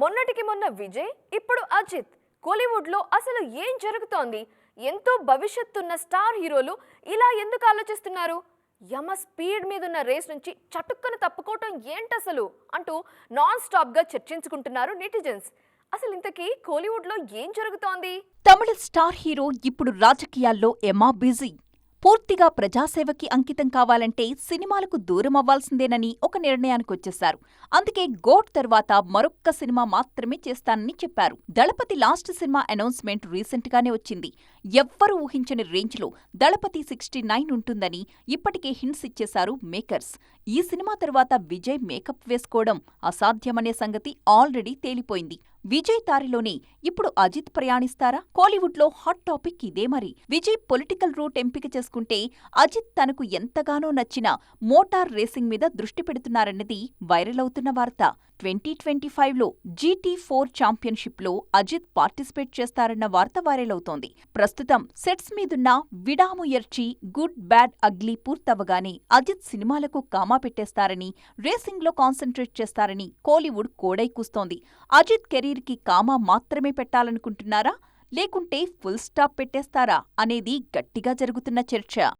మొన్నటికి మొన్న విజయ్ ఇప్పుడు అజిత్. కోలీవుడ్లో అసలు ఏం జరుగుతోంది? ఎంతో భవిష్యత్తున్న స్టార్ హీరోలు ఇలా ఎందుకు ఆలోచిస్తున్నారు? యమ స్పీడ్ మీదున్న రేస్ నుంచి చటుక్కను తప్పుకోవటం ఏంటసలు? అంటూ నాన్ స్టాప్గా చర్చించుకుంటున్నారు నెటిజన్స్. అసలు ఇంతకీ కోలీవుడ్లో ఏం జరుగుతోంది? తమిళ స్టార్ హీరో ఇప్పుడు రాజకీయాల్లో ఎమా బిజీ. పూర్తిగా ప్రజాసేవకి అంకితం కావాలంటే సినిమాలకు దూరం అవ్వాల్సిందేనని ఒక నిర్ణయానికొచ్చేశారు అందుకే గోట్ తర్వాత మరొక్క సినిమా మాత్రమే చేస్తానని చెప్పారు. దళపతి లాస్ట్ సినిమా అనౌన్స్మెంట్ రీసెంట్గానే వచ్చింది. ఎవ్వరూ ఊహించని రేంజ్లో దళపతి సిక్స్టీ నైన్ ఉంటుందని ఇప్పటికే హింట్స్ ఇచ్చేశారు మేకర్స్. ఈ సినిమా తర్వాత విజయ్ మేకప్ వేసుకోవడం అసాధ్యమనే సంగతి ఆల్రెడీ తేలిపోయింది. విజయ్ దారిలోనే ఇప్పుడు అజిత్ ప్రయాణిస్తారా? కోలీవుడ్లో హాట్ టాపిక్ ఇదే మరి. విజయ్ పొలిటికల్ రూట్ ఎంపిక చేసుకుంటే అజిత్ తనకు ఎంతగానో నచ్చిన మోటార్ రేసింగ్ మీద దృష్టి పెడుతున్నారన్నది వైరల్ అవుతున్న వార్త. ట్వంటీ ట్వంటీ ఫైవ్లో జీటీ ఫోర్ ఛాంపియన్షిప్లో అజిత్ పార్టిసిపేట్ చేస్తారన్న వార్త వైరల్ అవుతోంది ప్రస్తుతం సెట్స్ మీదున్న విడాముయర్చి గుడ్ బ్యాడ్ అగ్లీ పూర్తవగానే అజిత్ సినిమాలకు కామా పెట్టేస్తారని రేసింగ్లో కాన్సంట్రేట్ చేస్తారని కోలీవుడ్ కోడై కూస్తోంది. అజిత్ కెరీర్కి కామా మాత్రమే పెట్టాలనుకుంటున్నారా? లేకుంటే ఫుల్ స్టాప్ పెట్టేస్తారా? అనేది గట్టిగా జరుగుతున్న చర్చ.